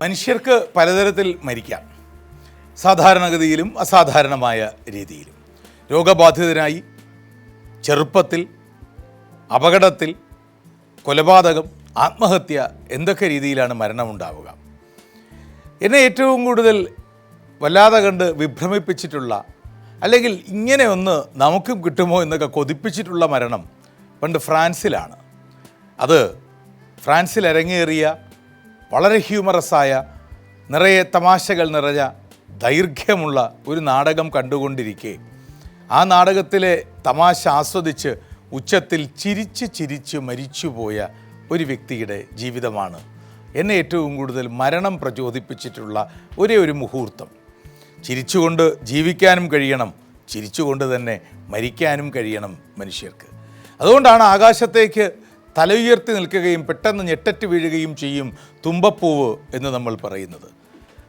മനുഷ്യർക്ക് പലതരത്തിൽ മരിക്കാം. സാധാരണഗതിയിലും അസാധാരണമായ രീതിയിലും. രോഗബാധിതനായി ചെറുപ്പത്തിൽ അപകടത്തിൽ കൊലപാതകം ആത്മഹത്യ എന്തൊക്കെ രീതിയിലാണ് മരണമുണ്ടാവുക? എന്നെ ഏറ്റവും കൂടുതൽ വല്ലാതെ കണ്ട് വിഭ്രമിപ്പിച്ചിട്ടുള്ള അല്ലെങ്കിൽ ഇങ്ങനെ ഒന്ന് നമുക്കും കിട്ടുമോ എന്നൊക്കെ കൊതിപ്പിച്ചിട്ടുള്ള മരണം പണ്ട് ഫ്രാൻസിലാണ്. അത് ഫ്രാൻസിൽ അരങ്ങേറിയ വളരെ ഹ്യൂമറസായ നിറയെ തമാശകൾ നിറഞ്ഞ ദൈർഘ്യമുള്ള ഒരു നാടകം കണ്ടുകൊണ്ടിരിക്കെ. ആ നാടകത്തിലെ തമാശ ആസ്വദിച്ച് ഉച്ചത്തിൽ ചിരിച്ച് ചിരിച്ച് മരിച്ചുപോയ ഒരു വ്യക്തിയുടെ ജീവിതമാണ്. എന്നെ ഏറ്റവും കൂടുതൽ മരണം പ്രചോദിപ്പിച്ചിട്ടുള്ള ഒരേ ഒരു മുഹൂർത്തം. ചിരിച്ചുകൊണ്ട് ജീവിക്കാനും കഴിയണം ചിരിച്ചുകൊണ്ട് തന്നെ മരിക്കാനും കഴിയണം മനുഷ്യർക്ക്. അതുകൊണ്ടാണ് ആകാശത്തേക്ക് തല ഉയർത്തി നിൽക്കുകയും പെട്ടെന്ന് ഞെട്ടറ്റ് വീഴുകയും ചെയ്യും തുമ്പപ്പൂവ് എന്ന് നമ്മൾ പറയുന്നത്.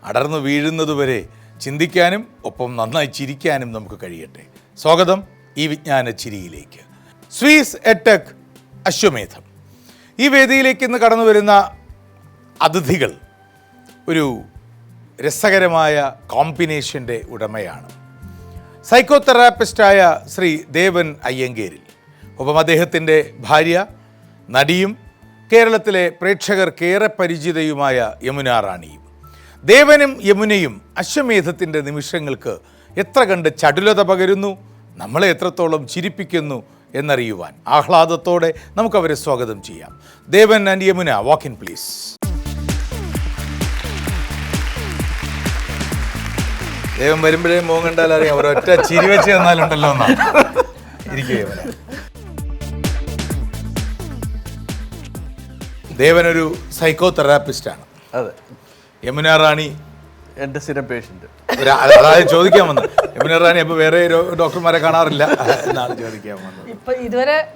അടർന്നു വീഴുന്നതുവരെ ചിന്തിക്കാനും ഒപ്പം നന്നായി ചിരിക്കാനും നമുക്ക് കഴിയട്ടെ. സ്വാഗതം ഈ വിജ്ഞാന ചിരിയിലേക്ക് സ്വീസ് എടെക് അശ്വമേധം. ഈ വേദിയിലേക്ക് ഇന്ന് കടന്നു വരുന്ന അതിഥികൾ ഒരു രസകരമായ കോമ്പിനേഷന്റെ ഉടമയാണ്. സൈക്കോതെറാപ്പിസ്റ്റായ ശ്രീ ദേവൻ അയ്യങ്കേരിൽ. ഒപ്പം അദ്ദേഹത്തിന്റെ ഭാര്യ നടിയും കേരളത്തിലെ പ്രേക്ഷകർക്കേറെ പരിചിതയുമായ യമുന റാണിയും. ദേവനും യമുനയും അശ്വമേധത്തിന്റെ നിമിഷങ്ങൾക്ക് എത്ര കണ്ട് ചടുലത പകരുന്നു നമ്മളെ എത്രത്തോളം ചിരിപ്പിക്കുന്നു എന്നറിയുവാൻ ആഹ്ലാദത്തോടെ നമുക്കവരെ സ്വാഗതം ചെയ്യാം. Devan and Yamuna walk in please Devan വരുമ്പോഴേ മോഹൻ അറിയാം ഒരൊറ്റ ചിരി വെച്ച് തന്നാലുണ്ടല്ലോ എന്നാ. ഇരിക്കുക ദേവനൊരു സൈക്കോ തെറാപ്പിസ്റ്റാണ് അതെ. യമുന റാണി എന്റെ സ്ഥിരം പേഷ്യന്റ് ഒരു- അതായത് ചോദിക്കാൻ വന്നു. യമുന റാണി അപ്പോൾ വേറെ ഡോക്ടർമാരെ കാണാറില്ല. എന്നാണ് ചോദിക്കാൻ വന്നത്. ഇപ്പൊ ഇതുവരെ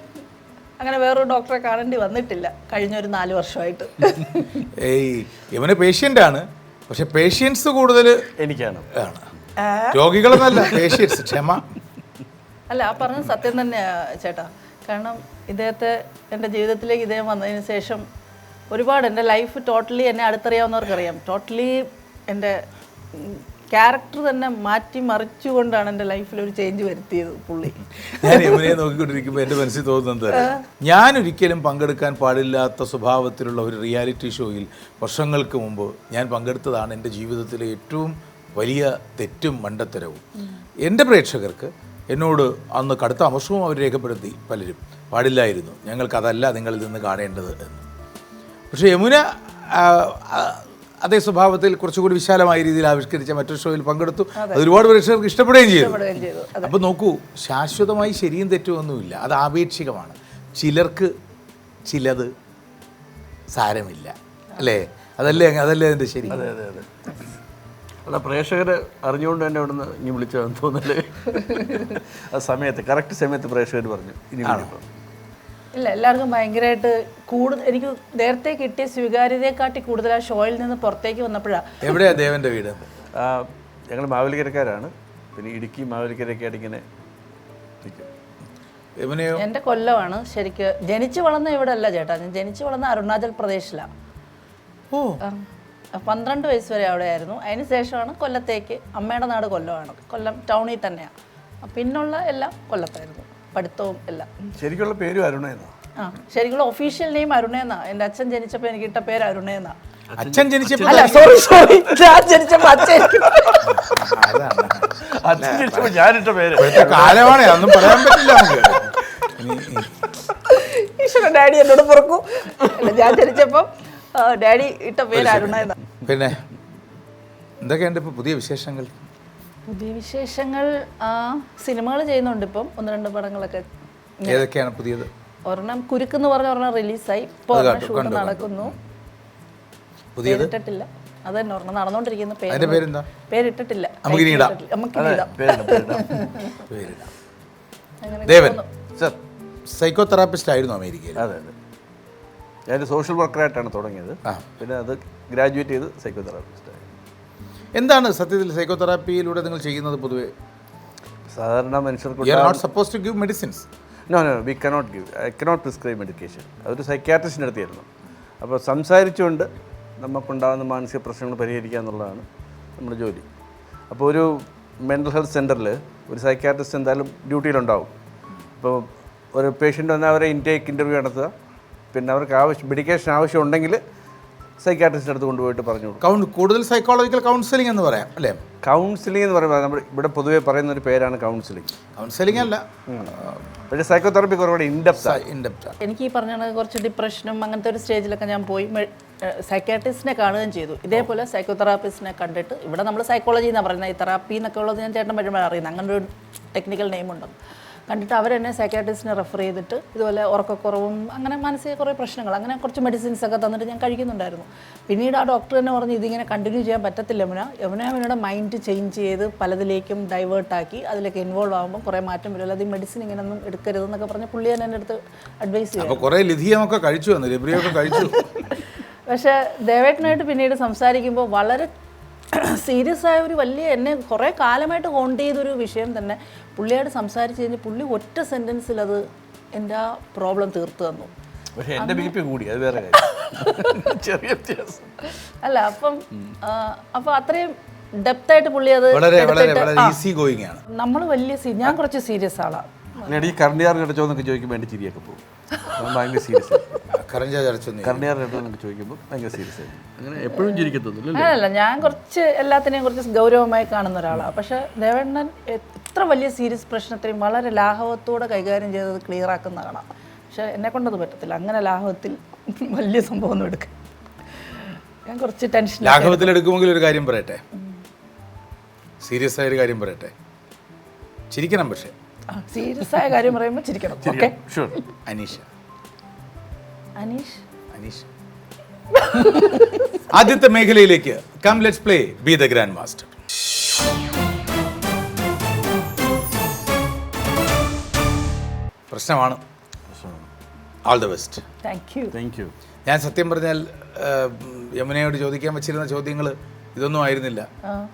അങ്ങനെ വേറൊരു ഡോക്ടറെ കാണേണ്ടി വന്നിട്ടില്ല. കഴിഞ്ഞ ഒരു നാല് വർഷമായിട്ട്. ഏയ് യമുന പേഷ്യന്റാണ് ആണ്. പക്ഷെ പേഷ്യൻസ് കൂടുതൽ എനിക്കാണ്. ആണ്. രോഗികളെന്നല്ല പേഷ്യൻസ് ക്ഷമ. അല്ല ആ പറഞ്ഞത് സത്യം തന്നെയാ ചേട്ടാ. കാരണം ഇദ്ദേഹത്തെ എന്റെ ജീവിതത്തിലേക്ക് ഇദ്ദേഹം വന്നതിന് ശേഷം ഒരുപാട് എന്റെ ലൈഫ് ടോട്ടലി എന്നെ അടുത്തറിയാവുന്നവർക്കറിയാം. ടോട്ടലി എന്റെ ക്യാരക്ടർ തന്നെ മാറ്റി മറിച്ചുകൊണ്ടാണ് എന്റെ ലൈഫിൽ ഒരു ചേഞ്ച് വരുത്തിയത് പുള്ളി. ഞാൻ യമുനയെ നോക്കിക്കൊണ്ടിരിക്കുമ്പോൾ എന്റെ മനസ്സിൽ തോന്നുന്നത് ഞാൻ ഒരിക്കലും പങ്കെടുക്കാൻ പാടില്ലാത്ത സ്വഭാവത്തിലുള്ള ഒരു റിയാലിറ്റി ഷോയിൽ വർഷങ്ങൾക്ക് മുമ്പ് ഞാൻ പങ്കെടുത്തതാണ് എന്റെ ജീവിതത്തിലെ ഏറ്റവും വലിയ തെറ്റും മണ്ടത്തരവും. എന്റെ പ്രേക്ഷകർക്ക് എന്നോട് അന്ന് കടുത്ത അമർഷവും അവർ രേഖപ്പെടുത്തി പലരും. പാടില്ലായിരുന്നു. ഞങ്ങൾക്കതല്ല നിങ്ങളിൽ നിന്ന് കാണേണ്ടത് എന്ന്. പക്ഷേ യമുന അതേ സ്വഭാവത്തിൽ കുറച്ചുകൂടി വിശാലമായ രീതിയിൽ ആവിഷ്കരിച്ച മറ്റൊരു ഷോയിൽ പങ്കെടുത്തു. അത്. ഒരുപാട് പ്രേക്ഷകർക്ക് ഇഷ്ടപ്പെടുകയും ചെയ്തു. അപ്പം അപ്പോൾ നോക്കൂ ശാശ്വതമായി ശരിയും തെറ്റും ഒന്നുമില്ല. അത് ആപേക്ഷികമാണ്. ചിലർക്ക് ചിലത് സാരമില്ല. അല്ലേ? അതല്ലേ അതല്ലേ അതിന്റെ ശരി? അതെ അതെ അതെ. അല്ല പ്രേക്ഷകർ അറിഞ്ഞുകൊണ്ട് തന്നെ ഇവിടുന്ന് ഇനി വിളിച്ചതെന്ന് തോന്നല്ലേ ആ സമയത്ത് കറക്റ്റ് സമയത്ത് പ്രേക്ഷകർ പറഞ്ഞു. ഇനി വിളിക്കണം ഇല്ല എല്ലാവർക്കും ഭയങ്കരമായിട്ട് കൂടുതൽ എനിക്ക് നേരത്തെ കിട്ടിയ സ്വീകാര്യതയെക്കാട്ടി കൂടുതൽ ആ ഷോയിൽ നിന്ന് പുറത്തേക്ക് വന്നപ്പോഴാണ് എവിടെയാ ദേവന്റെ വീട്? ഞങ്ങൾ മാവേലിക്കരക്കാരാണ്. പിന്നെ ഇടുക്കി മാവേലിക്കരയൊക്കെ ആയിട്ട് ഇങ്ങനെ നിൽക്കും എന്റെ കൊല്ലമാണ്. ശരിക്ക് ജനിച്ചു വളർന്ന ഇവിടെ അല്ല ചേട്ടാ. ഞാൻ ജനിച്ചു വളർന്ന അരുണാചൽ പ്രദേശിലാണ് ഓ. പന്ത്രണ്ട് വയസ്സ് വരെ അവിടെ ആയിരുന്നു അതിന് ശേഷമാണ് കൊല്ലത്തേക്ക് അമ്മയുടെ നാട് കൊല്ലമാണ്. കൊല്ലം ടൗണിൽ തന്നെയാണ് പിന്നുള്ള എല്ലാം കൊല്ലത്തായിരുന്നു. പഠിത്തവും എല്ലാം. ശരിക്കുള്ള പേര് അരുണയെന്നോ ആ ശരിക്കുള്ള ഒഫീഷ്യൽ നെയിം അരുണേന്നാ എന്റെ അച്ഛൻ ജനിച്ചപ്പോൾ എനിക്ക് ഇട്ട പേര് അരുണേന്നാ അച്ഛൻ ജനിച്ചപ്പോൾ അല്ല സോറി സോറി ഞാൻ ജനിച്ചപ്പോൾ അച്ഛൻ അതാണ് അച്ഛൻ ജനിച്ചപ്പോൾ ഞാനിട്ട പേര്. കാലമാണ് അതൊന്നും പറയാൻ പറ്റില്ല ഇനി- ഈശ്വര ഡാഡി എന്നോട് പുറക്കൂ. ഞാൻ ജനിച്ചപ്പോൾ ഡാഡി ഇട്ട പേര് അരുണ എന്നാ. പിന്നെ എന്തൊക്കെയുണ്ട് ഇപ്പോൾ പുതിയ വിശേഷങ്ങൾ? പുതിയ വിശേഷങ്ങൾ സിനിമകൾ ചെയ്യുന്നുണ്ട് ഇപ്പം. ഒന്ന് രണ്ട് പടങ്ങളൊക്കെ ഏതൊക്കെയാണ് പുതിയത്? ഒരെണ്ണം കുരുക്കെന്ന് പറഞ്ഞ ഒരെണ്ണം റിലീസായി ഇപ്പോൾ ഷൂട്ട് നടക്കുന്നു. പുതിയത്? പേരിട്ടിട്ടില്ല. അത് തന്നെ ഒരെണ്ണം നടന്നുകൊണ്ടിരിക്കുന്ന പേര് പേരെന്താ? പേരിട്ടിട്ടില്ല. ദേവൻ സർ സൈക്കോ തെറാപ്പിസ്റ്റ് ആയിരുന്നു അമേരിക്കയിൽ. അതെ അതെ. ഞാൻ സോഷ്യൽ വർക്കറായിട്ടാണ് തുടങ്ങിയത്. പിന്നെ അത് ഗ്രാജുവേറ്റ് ചെയ്ത് സൈക്കോ തെറാപ്പിസ്റ്റ് എന്താണ് സത്യത്തിൽ സൈക്കോതെറാപ്പിയിലൂടെ നിങ്ങൾ ചെയ്യുന്നത് പൊതുവേ? സാധാരണ മനുഷ്യർക്ക് not suppose to give medicines no no we cannot give I cannot prescribe medication അതൊരു സൈക്യാട്രിസ്റ്റിന്റെ അടുത്തായിരുന്നു അപ്പോൾ സംസാരിച്ചുകൊണ്ട് നമുക്കുണ്ടാകുന്ന മാനസിക പ്രശ്നങ്ങൾ പരിഹരിക്കുക എന്നുള്ളതാണ് നമ്മുടെ ജോലി. അപ്പോൾ ഒരു മെന്റൽ ഹെൽത്ത് സെന്ററിൽ ഒരു സൈക്യാട്രിസ്റ്റ് എന്തായാലും ഡ്യൂട്ടിയിലുണ്ടാവും. അപ്പോൾ ഒരു പേഷ്യന്റ് വന്നാൽ അവരെ ഇൻടേക്ക് ഇന്റർവ്യൂ നടത്തുക. പിന്നെ അവർക്ക് ആവശ്യം മെഡിക്കേഷൻ ആവശ്യമുണ്ടെങ്കിൽ സൈക്യാട്രിസ്റ്റിന്റെ അടുത്ത് കൊണ്ടുപോയിട്ട് പറഞ്ഞു കൊടുക്കും. കൗൺ കൂടുതൽ സൈക്കോളജിക്കൽ കൗൺസിലിംഗ് എന്ന് പറയാം അല്ലേ? കൗൺസിലിംഗ് എന്ന് പറയുമ്പോൾ നമ്മൾ ഇവിടെ പൊതുവെ പറയുന്ന ഒരു പേരാണ് കൗൺസിലിംഗ് കൗൺസിലിംഗ് അല്ല. പക്ഷേ സൈക്കോതെറാപ്പി കുറച്ചുകൂടി ഇൻഡെപ്റ്റ് ഇൻഡെപ്റ്റ് എനിക്ക് ഈ പറഞ്ഞ കുറച്ച് ഡിപ്രഷനും അങ്ങനത്തെ ഒരു സ്റ്റേജിലൊക്കെ ഞാൻ പോയി സൈക്കാട്രിസ്റ്റിനെ കാണുകയും ചെയ്തു. ഇതേപോലെ സൈക്കോതെറാപ്പിസ്റ്റിനെ കണ്ടിട്ട് ഇവിടെ നമ്മൾ സൈക്കോളജി എന്നാണ് പറയുന്നത്. ഈ തെറാപ്പി എന്നൊക്കെ ഉള്ളത് ഞാൻ ചേട്ടൻ വരുമ്പോൾ അറിയുന്നത്. അങ്ങനെ ഒരു ടെക്നിക്കൽ നെയിം ഉണ്ടെന്ന്. കണ്ടിട്ട് അവരെന്നെ സൈക്കാട്രിസ്റ്റിനെ റെഫർ ചെയ്തിട്ട് ഇതുപോലെ ഉറക്കക്കുറവും അങ്ങനെ മാനസിക കുറേ പ്രശ്നങ്ങൾ അങ്ങനെ കുറച്ച് മെഡിസിൻസ് ഒക്കെ തന്നിട്ട് ഞാൻ കഴിക്കുന്നുണ്ടായിരുന്നു. പിന്നീട് ആ ഡോക്ടർ തന്നെ പറഞ്ഞ് ഇതിങ്ങനെ കണ്ടിന്യൂ ചെയ്യാൻ പറ്റത്തില്ല യമുന. യമുന അവനോട് മൈൻഡ് ചേഞ്ച് ചെയ്ത് പലതിലേക്കും ഡൈവേർട്ടാക്കി അതിലേക്ക് ഇൻവോൾവ് ആകുമ്പോൾ കുറേ മാറ്റം വരും. അല്ലാതെ ഈ മെഡിസിൻ ഇങ്ങനെയൊന്നും എടുക്കരുതെന്നൊക്കെ പറഞ്ഞ് പുള്ളി തന്നെ എന്റെ അടുത്ത് അഡ്വൈസ് ചെയ്യും കുറേ ലിഥിയമൊക്കെ കഴിച്ചു വന്നു ലിബ്രിയൊക്കെ കഴിച്ചു. പക്ഷേ ദേവേട്ടനായിട്ട് പിന്നീട് സംസാരിക്കുമ്പോൾ വളരെ സീരിയസ് ആയ ഒരു വലിയ എന്നെ കുറേ കാലമായിട്ട് ഹോണ്ട് ചെയ്തൊരു വിഷയം തന്നെ പുള്ളിയായിട്ട് സംസാരിച്ച് കഴിഞ്ഞ് പുള്ളി ഒറ്റ സെന്റൻസിൽ അത് എന്റെ ആ പ്രോബ്ലം തീർത്തു തന്നു. പക്ഷേ എന്റെ ബി പി കൂടി അത് വേറെ കാര്യം. ചെറിയ വ്യത്യാസം. അല്ല അപ്പം അപ്പം അത്രയും ഡെപ്തായിട്ട് പുള്ളി അത് വളരെ വളരെ വളരെ ഈസി ഗോയിങ് ആണ്. നമ്മൾ വലിയ സീ ഞാൻ കുറച്ച് സീരിയസ് ആളാണ് ഈ കറണ്ടിയാർ കിടച്ചോ എന്നൊക്കെ ചോദിക്കുമ്പോൾ എന്റെ ചിരിയൊക്കെ പോകും. ഞാൻ ഭയങ്കര സീരിയസ് കറണ്ടിയാർ കിടച്ചോ ചോദിക്കുമ്പോൾ ഭയങ്കര സീരിയസ് ആയി. അങ്ങനെ എപ്പോഴും ചിരിക്കത്തൊന്നുമില്ല അങ്ങനല്ല ഞാൻ കുറച്ച് എല്ലാത്തിനെയും കുറച്ച് ഗൗരവമായി കാണുന്ന ഒരാളാണ് പക്ഷെ ദേവേണ്ണൻ എത്ര വലിയ സീരിയസ് പ്രശ്നത്തെയും വളരെ ലാഘവത്തോടെ കൈകാര്യം ചെയ്തത് ക്ലിയർ ആക്കുന്ന കാണാം പക്ഷേ എന്നെ കൊണ്ടത് പറ്റത്തില്ല. അങ്ങനെ ലാഘവത്തിൽ വലിയ സംഭവം ഒന്നും എടുക്കുക ഞാൻ കുറച്ച് ടെൻഷൻ ലാഘവത്തിൽ എടുക്കുമെങ്കിൽ ഒരു കാര്യം പറയട്ടെ. സീരിയസ് ആയ ഒരു കാര്യം പറയട്ടെ. ചിരിക്കണം പക്ഷേ. സീരിയസ് ആയ കാര്യം പറയുമ്പോൾ ചിരിക്കണം. Okay sure Aneesha. Aneesh? Aneesh. ആദ്യത്തെ മേഖലയിലേക്ക്. Come let's play be the grandmaster പ്രശ്നമാണ്. All the best thank you thank you ഞാൻ സത്യം പറഞ്ഞാൽ യമുനയോട് ചോദിക്കാൻ വെച്ചിരുന്ന ചോദ്യങ്ങൾ ഇതൊന്നും ആയിരുന്നില്ല.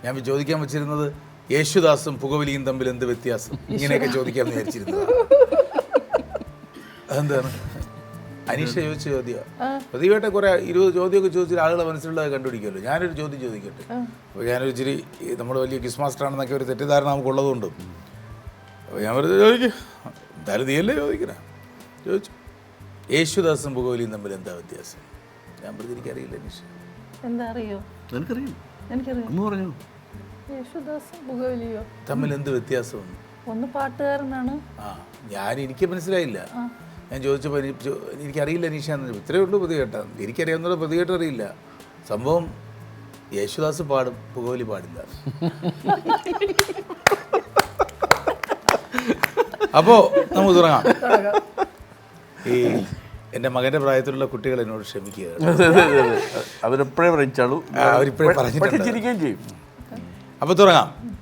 ഞാൻ ചോദിക്കാൻ വെച്ചിരുന്നത് യേശുദാസും പുകവലിയും തമ്മിൽ എന്ത് വ്യത്യാസം? ഇങ്ങനെയൊക്കെ ചോദിക്കാമെന്ന് വിചാരിച്ചിരുന്നത്. അതെന്താണ്? അനീഷ ചോദിച്ച ചോദ്യം പ്രതിവേട്ട കുറെ ഇരുപത് ചോദ്യമൊക്കെ ചോദിച്ചിട്ട് ആളുകളെ മനസ്സിലുള്ളത് കണ്ടുപിടിക്കുമല്ലോ. ഞാനൊരു ചോദ്യം ചോദിക്കട്ടെ? അപ്പോൾ ഞാനൊരു ഇച്ചിരി നമ്മൾ നമ്മുടെ വലിയ ക്രിസ്മാസ്റ്റർ ആണെന്നൊക്കെ ഒരു തെറ്റിദ്ധാരണ നമുക്കുള്ളതുകൊണ്ട് അപ്പോൾ ഞാൻ വെറുതെ ചോദിക്കും. എന്തായാലും നീയല്ലേ ചോദിക്കണേ? ചോദിച്ചു. യേശുദാസും പുകവലിയും തമ്മിൽ എന്താ വ്യത്യാസം? ഞാൻ പറഞ്ഞു എനിക്കറിയില്ല നിഷ. എന്താ അറിയോ? നിനക്കറിയും എനിക്കറിയാം അമ്മ പറഞ്ഞു? യേശുദാസ് പുകവലിയോ തമ്മിൽ എന്ത് വ്യത്യാസമാണ് ഒന്ന് പാട്ടുകാരനാണ്. ആ ഞാൻ എനിക്ക് മനസ്സിലായില്ല. ഞാൻ ചോദിച്ചപ്പോൾ എനിക്കറിയില്ല അനീഷ എന്ന് ഇത്രയേ ഉള്ളൂ പ്രതികേട്ട എനിക്കറിയാവുന്ന പ്രതികേട്ടം അറിയില്ല. സംഭവം യേശുദാസ് പാടും പുകവലി പാടില്ല. അപ്പോൾ നമുക്ക് തുടങ്ങാം. ഈ എന്റെ മകന്റെ പ്രായത്തിലുള്ള കുട്ടികൾ എന്നോട് ക്ഷമിക്കുക. അവരെപ്പോഴേ പറയിച്ചാളൂ. അവരിപ്പോഴേ ചെയ്യും. അപ്പോൾ തുടങ്ങാം.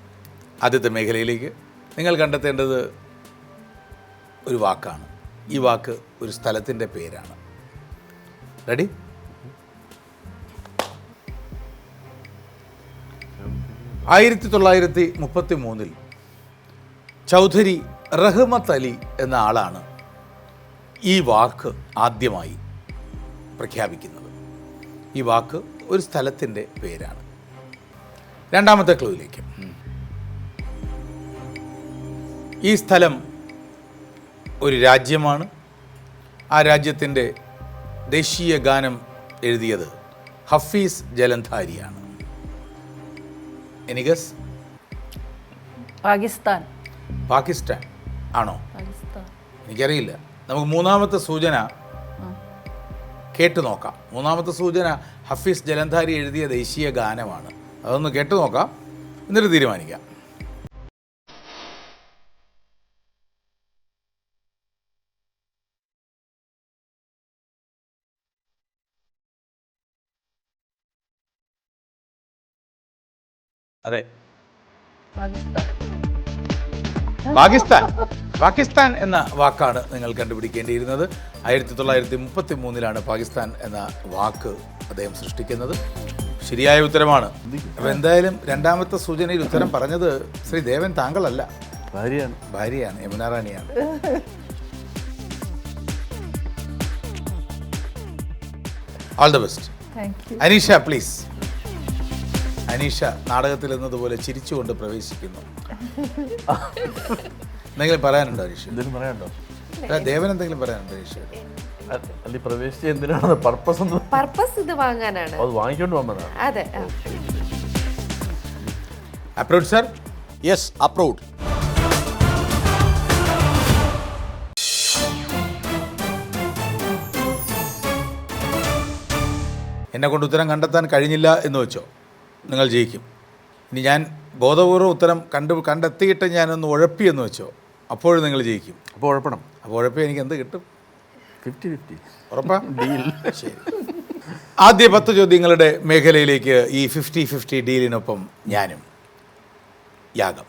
ആദ്യത്തെ മേഖലയിലേക്ക് നിങ്ങൾ കണ്ടെത്തേണ്ടത് ഒരു വാക്കാണ്. ഈ വാക്ക് ഒരു സ്ഥലത്തിന്റെ പേരാണ്. റെഡി ആയിരത്തി തൊള്ളായിരത്തി മുപ്പത്തി മൂന്നിൽ ചൗധരി റഹ്മത്ത് അലി എന്ന ആളാണ് ഈ വാക്ക് ആദ്യമായി പ്രഖ്യാപിക്കുന്നത്. ഈ വാക്ക് ഒരു സ്ഥലത്തിന്റെ പേരാണ്. രണ്ടാമത്തെ ക്ലൂവിലേക്ക് ഈ സ്ഥലം ഒരു രാജ്യമാണ്. ആ രാജ്യത്തിന്റെ ദേശീയ ഗാനം എഴുതിയത് ഹഫീസ് ജലന്ധാരിയാണ്. എനിഗസ്? പാകിസ്ഥാൻ. പാകിസ്ഥാൻ. ആണോ? എനിക്കറിയില്ല. നമുക്ക് മൂന്നാമത്തെ സൂചന കേട്ടു നോക്കാം. മൂന്നാമത്തെ സൂചന ഹഫീസ് ജലന്ധാരി എഴുതിയ ദേശീയ ഗാനമാണ്. അതൊന്ന് കേട്ടു നോക്കാം. എന്നിട്ട് തീരുമാനിക്കാം. അതെ. പാകിസ്ഥാൻ. പാകിസ്ഥാൻ എന്ന വാക്കാണ് നിങ്ങൾ കണ്ടുപിടിക്കേണ്ടിയിരുന്നത്. ആയിരത്തി തൊള്ളായിരത്തി മുപ്പത്തി മൂന്നിലാണ് പാകിസ്ഥാൻ എന്ന വാക്ക് അദ്ദേഹം സൃഷ്ടിക്കുന്നത്. ശരിയായ ഉത്തരമാണ്. അപ്പോൾ എന്തായാലും രണ്ടാമത്തെ സൂചനയിൽ ഉത്തരം പറഞ്ഞത് ശ്രീ ദേവൻ താങ്കളല്ല. ഭാര്യയാണ്. ഭാര്യയാണ് യമുനാറാണിയാണ് all the best Aneesha please Aneesha നാടകത്തിൽ എന്നതുപോലെ ചിരിച്ചുകൊണ്ട് പ്രവേശിക്കുന്നു. എന്തെങ്കിലും പറയാനുണ്ടോ അനീഷ? എന്തെങ്കിലും പറയാനുണ്ടോ? അല്ല, ദേവൻ എന്തെങ്കിലും പറയാനുണ്ടോ അനീഷ? അല്ലെ പ്രവേശിച്ച എന്തിനാണ്? പർപ്പസ് പർപ്പസ് ഇത് വാങ്ങാനാണ്. അത് വാങ്ങിക്കൊണ്ട് വന്നതാണ് അതെ അപ്രൂവ് സർ യെസ് അപ്രൂവ്ഡ് എന്നെ കൊണ്ട് ഉത്തരം കണ്ടെത്താൻ കഴിഞ്ഞില്ല എന്ന് വെച്ചോ? നിങ്ങൾ ജയിക്കും. ഇനി ഞാൻ ബോധപൂർവം ഉത്തരം കണ്ടു കണ്ടെത്തിയിട്ട് ഞാനൊന്ന് ഉഴപ്പി എന്ന് വെച്ചോ അപ്പോഴും നിങ്ങൾ ജയിക്കും. അപ്പോൾ ഉഴപ്പണം. അപ്പോൾ ഉഴപ്പി എനിക്ക് എന്ത് കിട്ടും? Fifty fifty. ഉറപ്പാ? ഡീൽ ശരി. ആദ്യ പത്ത് ചോദ്യങ്ങളുടെ മേഖലയിലേക്ക് ഈ ഫിഫ്റ്റി ഫിഫ്റ്റി ഡീലിനൊപ്പം ഞാനും യാഗം.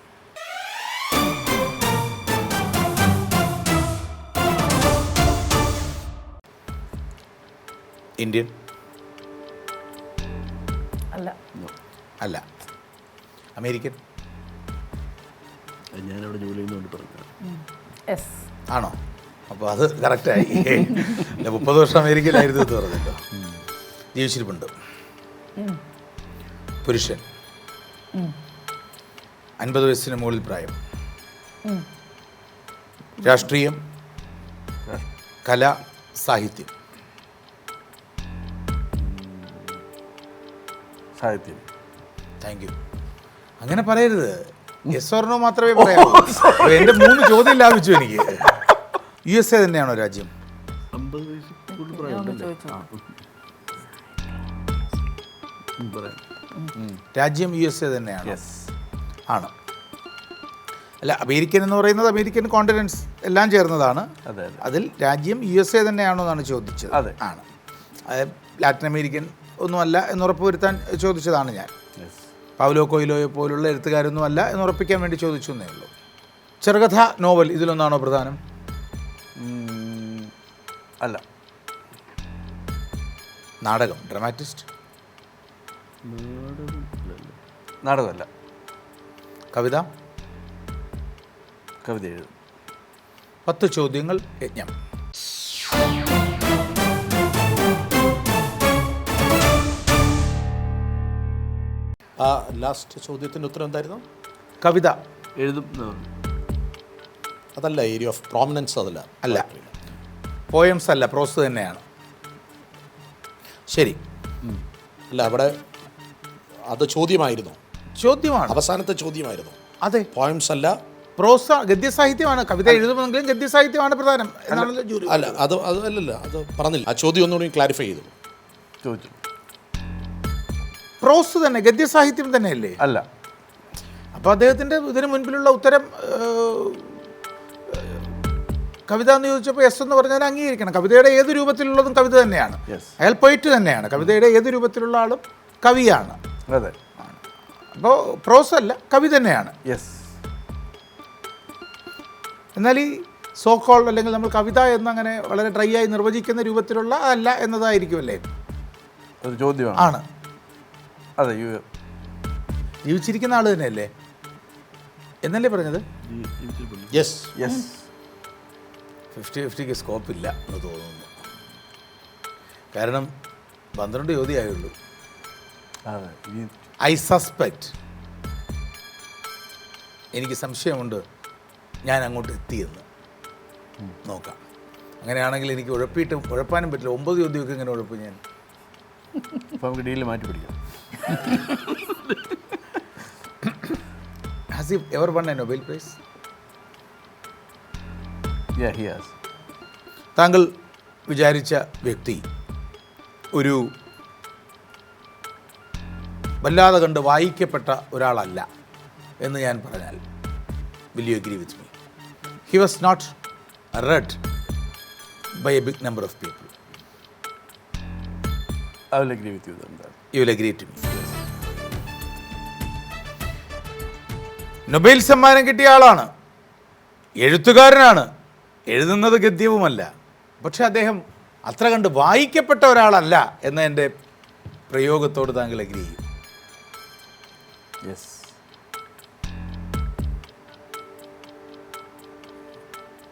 ഇന്ത്യൻ അല്ല. അമേരിക്കൻ? ഞാനവിടെ ജോലി ചെയ്യുന്നതുകൊണ്ട് പറഞ്ഞു എസ് ആണോ? അപ്പോൾ അത് കറക്റ്റായി. മുപ്പത് വർഷം അമേരിക്കയിലായിരുന്നു എന്ന് പറഞ്ഞല്ലോ. ജീവിച്ചിരിപ്പുണ്ട്. പുരുഷൻ. അൻപത് വയസ്സിന് മുകളിൽ പ്രായം. രാഷ്ട്രീയം. കല സാഹിത്യം. സാഹിത്യം. താങ്ക് യു അങ്ങനെ പറയരുത്. യെസ് ഓർണോ മാത്രമേ പറയാവൂ അപ്പൊ എന്റെ മൂന്ന് ചോദ്യം ലാഭിച്ചു എനിക്ക്. യു എസ് എ തന്നെയാണോ രാജ്യം? രാജ്യം യു എസ് എ തന്നെയാണ്? ആണ്. അല്ല അമേരിക്കൻ എന്ന് പറയുന്നത് അമേരിക്കൻ കോണ്ടിനൻസ് എല്ലാം ചേർന്നതാണ്. അതെ അതെ. അതിൽ രാജ്യം യു എസ് എ തന്നെയാണോ എന്നാണ് ചോദിച്ചത്. ആണ്. അതായത് ലാറ്റിൻ അമേരിക്കൻ ഒന്നുമല്ല എന്നുറപ്പുവരുത്താൻ ചോദിച്ചതാണ് ഞാൻ. പൗലോ കൊയിലോയെ പോലുള്ള എഴുത്തുകാരൊന്നും അല്ല എന്ന് ഉറപ്പിക്കാൻ വേണ്ടി ചോദിച്ചു എന്നേ ഉള്ളൂ. ചെറുകഥ നോവൽ ഇതിലൊന്നാണോ പ്രധാനം? അല്ല. നാടകം ഡ്രമാറ്റിസ്റ്റ്? നാടകമല്ല. കവിത? കവിത എഴുതും. പത്ത് ചോദ്യങ്ങൾ യജ്ഞം. ആ ലാസ്റ്റ് ചോദ്യത്തിന്റെ ഉത്തരം എന്തായിരുന്നു? കവിത. എഴുതും. അതല്ല ഏരിയ ഓഫ് പ്രോമിനൻസ് അതല്ല. അല്ല. പോയംസ് അല്ല പ്രോസ് തന്നെയാണ്. ശരി. അല്ല അവിടെ അത് ചോദ്യമായിരുന്നു. ചോദ്യമാണ്. അവസാനത്തെ ചോദ്യമായിരുന്നു. അതെ. പോയംസ് അല്ല. പ്രോസ ഗദ്യസാഹിത്യമാണ്. കവിത എഴുതുമെങ്കിലും ഗദ്യസാഹിത്യമാണ് പ്രധാനം. അല്ല അത് അത് അല്ലല്ല അത് പറഞ്ഞില്ല. ആ ചോദ്യം ഒന്നുകൂടി ക്ലാരിഫൈ ചെയ്തു. ചോദിച്ചു. പ്രോസ് തന്നെ ഗദ്യസാഹിത്യം തന്നെയല്ലേ? അല്ല. അപ്പോൾ അദ്ദേഹത്തിന്റെ ഇതിന് മുൻപിലുള്ള ഉത്തരം കവിത എന്ന് ചോദിച്ചപ്പോൾ എസ് എന്ന് പറഞ്ഞാൽ അംഗീകരിക്കണം. കവിതയുടെ ഏത് രൂപത്തിലുള്ളതും കവിത തന്നെയാണ്. അയാൾ പോയിറ്റ് തന്നെയാണ്. കവിതയുടെ ഏത് രൂപത്തിലുള്ള ആളും കവിയാണ്. അതെ. അപ്പോൾ പ്രോസ് അല്ല കവി തന്നെയാണ്. യെസ് എന്നാൽ ഈ സോ കോൾ അല്ലെങ്കിൽ നമ്മൾ കവിത എന്നങ്ങനെ വളരെ ഡ്രൈ ആയി നിർവചിക്കുന്ന രൂപത്തിലുള്ള അല്ല എന്നതായിരിക്കുമല്ലേ? ചോദ്യമാണ്. ആണ്. അതെ യു ജീവിച്ചിരിക്കുന്ന ആൾ തന്നെയല്ലേ? എന്നല്ലേ പറഞ്ഞത്? യെസ് യെസ് ഫിഫ്റ്റി ഫിഫ്റ്റിക്ക് സ്കോപ്പ് ഇല്ല എന്ന് തോന്നുന്നു. കാരണം പന്ത്രണ്ട് ചോദ്യമായുള്ളൂ അതെ ഈ ഐ സസ്പെക്റ്റ് എനിക്ക് സംശയമുണ്ട് ഞാൻ അങ്ങോട്ട് എത്തിയെന്ന്. നോക്കാം. അങ്ങനെയാണെങ്കിൽ എനിക്ക് ഉഴപ്പിയിട്ട് ഉഴപ്പാനും പറ്റില്ല. ഒമ്പത് ചോദ്യമൊക്കെ ഇങ്ങനെ ഉഴപ്പ് ഞാൻ. ഇപ്പം നമുക്ക് ഡീലിൽ മാറ്റി പിടിക്കാം. Has he ever won a Nobel Prize? Yeah, he has. താങ്കൾ വിചാരിച്ച വ്യക്തി ഒരു വല്ലാതെ കണ്ട് വായിക്കപ്പെട്ട ഒരാളല്ല എന്ന് ഞാൻ പറഞ്ഞാൽ will you agree with me he was not read by a big number of people I will agree with you you will agree to me Nobel സമ്മാനം കിട്ടിയ ആളാണ്. എഴുത്തുകാരനാണ്. എഴുതുന്നത് ഗദ്യവുമല്ല. പക്ഷെ അദ്ദേഹം അത്ര കണ്ട് വായിക്കപ്പെട്ട ഒരാളല്ല എന്ന എന്റെ പ്രയോഗത്തോട് താങ്കൾ അഗ്രി ചെയ്യും.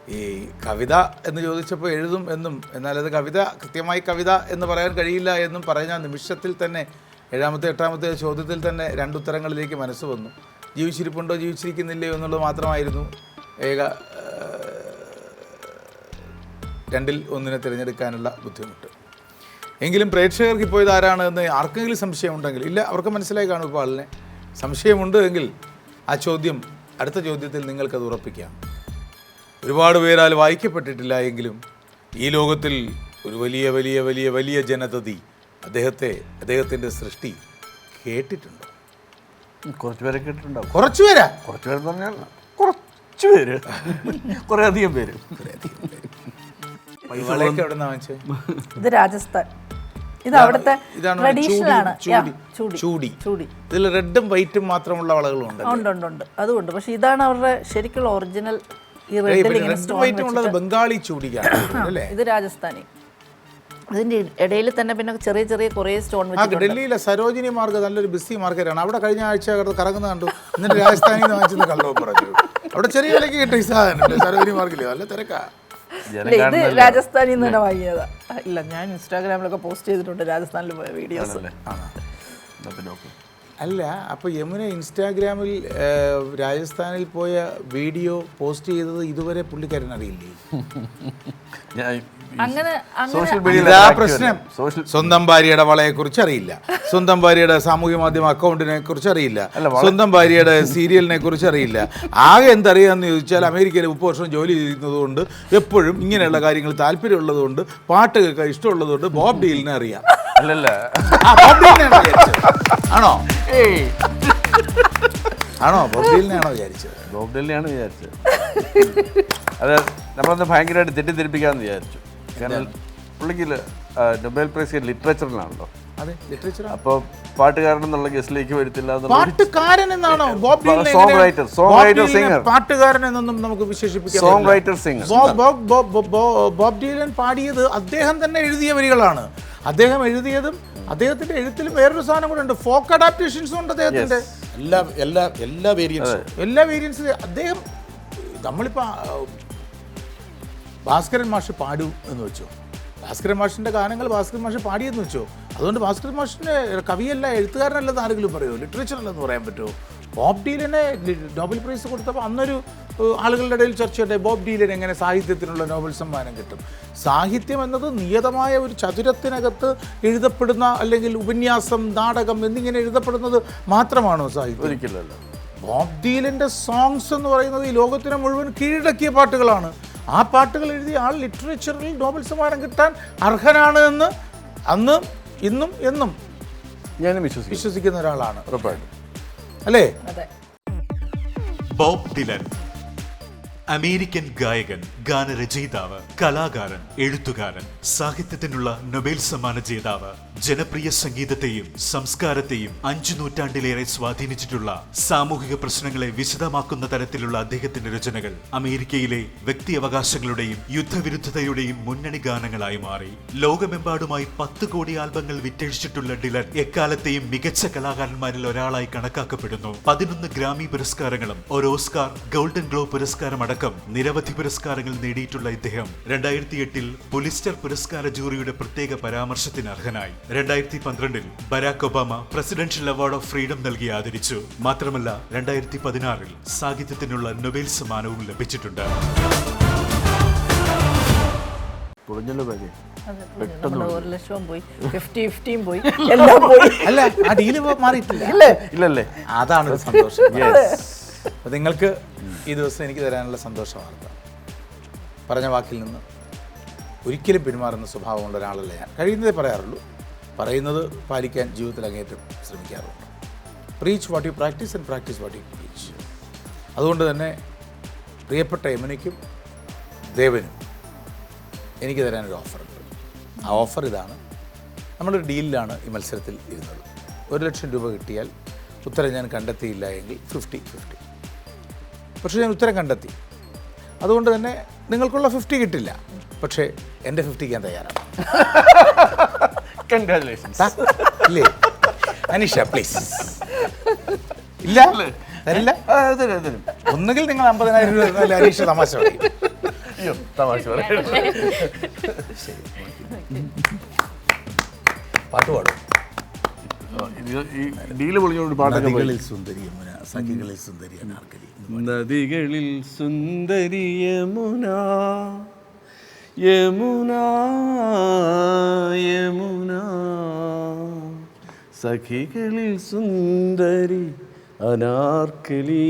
ഈ കവിത എന്ന് ചോദിച്ചപ്പോൾ എഴുതും എന്നും എന്നാൽ അത് കവിത കൃത്യമായി കവിത എന്ന് പറയാൻ കഴിയില്ല എന്നും പറഞ്ഞ നിമിഷത്തിൽ തന്നെ ഏഴാമത്തെ എട്ടാമത്തെ ചോദ്യത്തിൽ തന്നെ രണ്ടുത്തരങ്ങളിലേക്ക് മനസ്സ് വന്നു. ജീവിച്ചിരിപ്പുണ്ടോ ജീവിച്ചിരിക്കുന്നില്ലയോ എന്നുള്ളത് മാത്രമായിരുന്നു. ഏക രണ്ടിൽ ഒന്നിനെ തിരഞ്ഞെടുക്കാനുള്ള ബുദ്ധിമുട്ട്. എങ്കിലും പ്രേക്ഷകർക്ക് ഇപ്പോൾ ഇത് ആരാണ് എന്ന് ആർക്കെങ്കിലും സംശയമുണ്ടെങ്കിൽ ഇല്ല അവർക്ക് മനസ്സിലായി കാണും ഇപ്പോൾ ആളിനെ. സംശയമുണ്ട് എങ്കിൽ ആ ചോദ്യം അടുത്ത ചോദ്യത്തിൽ നിങ്ങൾക്കത് ഉറപ്പിക്കാം. ഒരുപാട് പേരാൽ വായിക്കപ്പെട്ടിട്ടില്ല എങ്കിലും ഈ ലോകത്തിൽ ഒരു വലിയ വലിയ വലിയ വലിയ ജനതതി അദ്ദേഹത്തെ അദ്ദേഹത്തിന്റെ സൃഷ്ടി കേട്ടിട്ടുണ്ട്. കുറച്ച് പേരെ കേട്ടിട്ടുണ്ടാവും കുറച്ച് പേരാ? കുറച്ച് പേരെന്ന് പറഞ്ഞാൽ കുറച്ച് പേര്. കുറേ അധികം പേര്. വളയൊക്കെ എവിടെ നിന്നാണ് വാങ്ങിച്ചേ? ഇത് രാജസ്ഥാൻ. ഇത് അവിടുത്തെ ട്രഡീഷണൽ ആണ് ചൂടി Yeah, ചൂടി ചൂടി. ചൂടി. ഇതിൽ റെഡും വൈറ്റും മാത്രമുള്ള വളകളും ഉണ്ട് ഉണ്ട് ഉണ്ട് ഉണ്ട്. അതുകൊണ്ട്. പക്ഷെ ഇതാണ് അവരുടെ ശരിക്കുള്ള ഒറിജിനൽ ഈ റെഡിൽ ഇങ്ങനെ റെഡും സ്റ്റോൺ വൈറ്റും ഉള്ളത് ബംഗാളി ചൂടിക്കാണ്. അല്ലേ? ഇത് രാജസ്ഥാനി. ഇതിന്റെ ഇടയിൽ തന്നെ പിന്നെ ചെറിയ ചെറിയ കുറേ സ്റ്റോൺ ഡൽഹിയിലെ സരോജിനി മാർഗ് നല്ലൊരു ബിസി മാർക്കറ്റാണ് അവിടെ കഴിഞ്ഞ ആഴ്ച അവിടെ കറങ്ങുന്ന കണ്ടു. എന്നിട്ട് രാജസ്ഥാനിൽ നിന്ന് വാങ്ങിച്ചെന്ന് കള്ളവും പറഞ്ഞു. അവിടെ ചെറിയ വിലയ്ക്ക് കിട്ടും ഈ സാധനം സരോജിനി മാർഗിൽ നല്ല തിരക്കാ. ഇത് രാജസ്ഥാനിൽ നിന്ന് തന്നെ വാങ്ങിയതാ. ഇല്ല ഞാൻ ഇൻസ്റ്റാഗ്രാമിലൊക്കെ പോസ്റ്റ് ചെയ്തിട്ടുണ്ട് രാജസ്ഥാനിൽ പോയ വീഡിയോസ് അല്ല അപ്പോൾ യമുന ഇൻസ്റ്റാഗ്രാമിൽ രാജസ്ഥാനിൽ പോയ വീഡിയോ പോസ്റ്റ് ചെയ്തത് ഇതുവരെ പുള്ളിക്കാരൻ അറിയില്ലേ? അങ്ങനെ സോഷ്യൽ മീഡിയ പ്രശ്നം. സ്വന്തം ഭാര്യയുടെ വളയെ കുറിച്ച് അറിയില്ല. സ്വന്തം ഭാര്യയുടെ സാമൂഹ്യ മാധ്യമ അക്കൗണ്ടിനെ കുറിച്ച് അറിയില്ല. സ്വന്തം ഭാര്യയുടെ സീരിയലിനെ കുറിച്ച് അറിയില്ല. ആകെ എന്തറിയാന്ന് ചോദിച്ചാൽ അമേരിക്കയിൽ മുപ്പത് വർഷം ജോലി ചെയ്യുന്നതുകൊണ്ട് എപ്പോഴും ഇങ്ങനെയുള്ള കാര്യങ്ങൾ താല്പര്യമുള്ളതുകൊണ്ട് പാട്ട് കേൾക്കാൻ ഇഷ്ടമുള്ളതുകൊണ്ട് ബോബ് ഡീലിനെ അറിയാം. അല്ലല്ല. ആണോ? ആണോ? ബോബ് ഡീലിനെയാണോ വിചാരിച്ചത്? ബോബ് ഡൽഹിയാണ് വിചാരിച്ചത്. അത് നമ്മളൊന്ന് ഭയങ്കരമായിട്ട് തെറ്റിദ്ധരിപ്പിക്കാമെന്ന് വിചാരിച്ചു. കാരണം പുള്ളിക്ക് നൊബേൽ പ്രൈസ് ലിറ്ററേച്ചറിലാണല്ലോ. അതെ ലിറ്ററേച്ചർ അപ്പോൾ പാട്ടുകാരൻ എന്നുള്ള ഗസ്റ്റിലേക്ക് വരുത്തില്ല പാട്ടുകാരൻ എന്നാണോ? ബോബ് എങ്ങനെ- writer, song ബോബ് writer, പാട്ടുകാരൻ എന്നൊന്നും നമുക്ക് വിശേഷിപ്പിക്കാൻ songwriter singer Bob Dylan പാടിയത് അദ്ദേഹം തന്നെ എഴുതിയ വരികളാണ്. അദ്ദേഹം എഴുതിയതും അദ്ദേഹത്തിന്റെ എഴുത്തിലും വേറൊരു സാധനം കൂടെ ഉണ്ട്. ഫോക്ക് അഡാപ്റ്റേഷൻസും ഉണ്ട് അദ്ദേഹത്തിന്റെ. എല്ലാ എല്ലാ എല്ലാ വേരിയൻസ് എല്ലാ വേരിയൻസ് അദ്ദേഹം നമ്മളിപ്പോ ഭാസ്കരൻ മാഷ് പാടൂ എന്ന് വെച്ചോ. ഭാസ്കരൻ മാഷിന്റെ ഗാനങ്ങൾ ഭാസ്കരൻ മാഷ് പാടിയെന്ന് വെച്ചോ. അതുകൊണ്ട് ഭാസ്കരൻ മാഷിന്റെ കവിയല്ല എഴുത്തുകാരനല്ലെന്ന് ആരെങ്കിലും പറയുമോ? ലിറ്ററേച്ചർ അല്ലെന്ന് പറയാൻ പറ്റുമോ? ബോബ് ഡീലനെ നോബൽ പ്രൈസ് കൊടുത്തപ്പോൾ അന്നൊരു ആളുകളുടെ ഇടയിൽ ചർച്ചയുണ്ട് ബോബ് ഡീലൻ എങ്ങനെ സാഹിത്യത്തിനുള്ള നോബൽ സമ്മാനം കിട്ടും? സാഹിത്യം എന്നത് നിയതമായ ഒരു ചതുരത്തിനകത്ത് എഴുതപ്പെടുന്ന അല്ലെങ്കിൽ ഉപന്യാസം നാടകം എന്നിങ്ങനെ എഴുതപ്പെടുന്നത് മാത്രമാണോ സാഹിത്യം? ഒരിക്കലല്ല. ബോബ് ഡീലിന്റെ സോങ്സ് എന്ന് പറയുന്നത് ഈ ലോകത്തിനെ മുഴുവൻ കീഴടക്കിയ പാട്ടുകളാണ്. ആ പാട്ടുകൾ എഴുതിയ ആൾ ലിറ്ററേച്ചറിൽ നോബൽ സമ്മാനം കിട്ടാൻ അർഹനാണ് എന്ന് അന്ന് ഇന്നും എന്നും ഞാനും വിശ്വസിക്കും വിശ്വസിക്കുന്ന ഒരാളാണ്. ഉറപ്പായിട്ടും. അല്ലേ? അതെ. Bob Dylan. അമേരിക്കൻ ഗായകൻ ഗാനരചയിതാവ് കലാകാരൻ എഴുത്തുകാരൻ സാഹിത്യത്തിനുള്ള നൊബേൽ സമ്മാന ജേതാവ് ജനപ്രിയ സംഗീതത്തെയും സംസ്കാരത്തെയും അഞ്ചു നൂറ്റാണ്ടിലേറെ സ്വാധീനിച്ചിട്ടുള്ള സാമൂഹിക പ്രശ്നങ്ങളെ വിശദമാക്കുന്ന തരത്തിലുള്ള അദ്ദേഹത്തിന്റെ രചനകൾ അമേരിക്കയിലെ വ്യക്തി അവകാശങ്ങളുടെയും യുദ്ധവിരുദ്ധതയുടെയും മുന്നണി ഗാനങ്ങളായി മാറി. ലോകമെമ്പാടുമായി പത്ത് കോടി ആൽബങ്ങൾ വിറ്റഴിച്ചിട്ടുള്ള ഡിലൻ എക്കാലത്തെയും മികച്ച കലാകാരന്മാരിൽ ഒരാളായി കണക്കാക്കപ്പെടുന്നു. പതിനൊന്ന് ഗ്രാമി പുരസ്കാരങ്ങളും ഒരു ഓസ്കാർ ഗോൾഡൻ ഗ്ലോബ് പുരസ്കാരം അടക്കം നിരവധി പുരസ്കാരങ്ങൾ നേടിയിട്ടുള്ള ഇദ്ദേഹം രണ്ടായിരത്തി എട്ടിൽ പുലിസ്റ്റർ പുരസ്കാര ജൂറിയുടെ പ്രത്യേക പരാമർശത്തിന് അർഹനായി. രണ്ടായിരത്തി പന്ത്രണ്ടിൽ Barack Obama presidential award of freedom നൽകി ആദരിച്ചു. മാത്രമല്ല രണ്ടായിരത്തി പതിനാറിൽ സാഹിത്യത്തിനുള്ള നൊബേൽ സമ്മാനവും ലഭിച്ചിട്ടുണ്ട്. ഒരു ലക്ഷവും പോയി. ഫിഫ്റ്റി ഫിഫ്റ്റിയും പോയി. എല്ലാം പോയി. അല്ല ആ ഡീൽ മാറിയിട്ടില്ല. ഇല്ലല്ലേ? അതാണ് ഒരു സന്തോഷം. അപ്പോൾ നിങ്ങൾക്ക് ഈ ദിവസം എനിക്ക് തരാനുള്ള സന്തോഷ വാർത്ത പറഞ്ഞ വാക്കിൽ നിന്ന് ഒരിക്കലും പിന്മാറുന്ന സ്വഭാവമുള്ള ഒരാളല്ല ഞാൻ. കഴിയുന്നതേ പറയാറുള്ളൂ. പറയുന്നത് പാലിക്കാൻ ജീവിതത്തിൽ അങ്ങേറ്റം ശ്രമിക്കാറുണ്ട്. Preach what you practice and practice what you preach അതുകൊണ്ട് തന്നെ പ്രിയപ്പെട്ട യമുനയ്ക്കും ദേവനും എനിക്ക് തരാനൊരു ഓഫറുണ്ട്. ആ ഓഫർ ഇതാണ്. നമ്മളൊരു ഡീലിലാണ് ഈ മത്സരത്തിൽ ഇരുന്നത്. ഒരു ലക്ഷം രൂപ കിട്ടിയാൽ ഉത്തരം ഞാൻ കണ്ടെത്തിയില്ല എങ്കിൽ ഫിഫ്റ്റി ഫിഫ്റ്റി പക്ഷേ ഞാൻ ഉത്തരം കണ്ടെത്തി. അതുകൊണ്ട് തന്നെ നിങ്ങൾക്കുള്ള ഫിഫ്റ്റി കിട്ടില്ല. പക്ഷേ എന്റെ ഫിഫ്റ്റിക്ക് ഞാൻ തയ്യാറാണ്. കൺഗ്രാറ്റുലേഷൻസ് ഇല്ലേ? അനീഷ പ്ലീസ് ഇല്ല? തരില്ല? ഒന്നുകിൽ നിങ്ങൾ അമ്പതിനായിരം രൂപ അനീഷ തമാശ പറയും. അയ്യോ തമാശ പറയും പാട്ട് പാടും. ഡീൽ പൊളിഞ്ഞോണ്ട് പാട്ടൊക്കെ പോയി. നദികളിൽ സുന്ദരി യമുന സഖികളിൽ സുന്ദരി അനാർക്കലി നദികളിൽ സുന്ദരി യമുന യമുന യമുന. സഖികളിൽ സുന്ദരി അനാർക്കലി.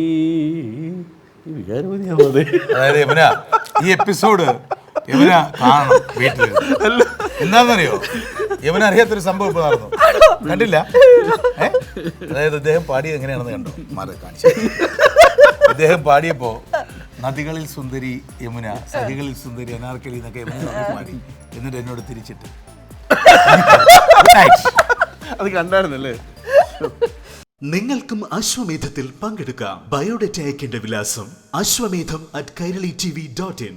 അതായത് യമുന ഈ എപ്പിസോഡ് യമുന കാണണം വീട്ടിൽ എന്താണെന്നറിയോ? യമുന അറിയാത്തൊരു സംഭവം ഇപ്പൊ നടന്നു. കണ്ടില്ല? അതായത് അദ്ദേഹം പാടിയത് എങ്ങനെയാണെന്ന് കണ്ടോ? മാറി കാണിച്ചു. ഇദ്ദേഹം പാടിയപ്പോ നദികളിൽ സുന്ദരി യമുന സഹികളിൽ സുന്ദരി അനാർക്കലി എന്നൊക്കെ യമുന പാടി എന്നിട്ട് എന്നോട് തിരിച്ചിട്ട്. അത് കണ്ടായിരുന്നല്ലേ? നിങ്ങൾക്കും അശ്വമേധത്തിൽ പങ്കെടുക്കാം. ബയോഡേറ്റ അയക്കേണ്ട വിലാസം Ashwamedham at Kairali T V dot in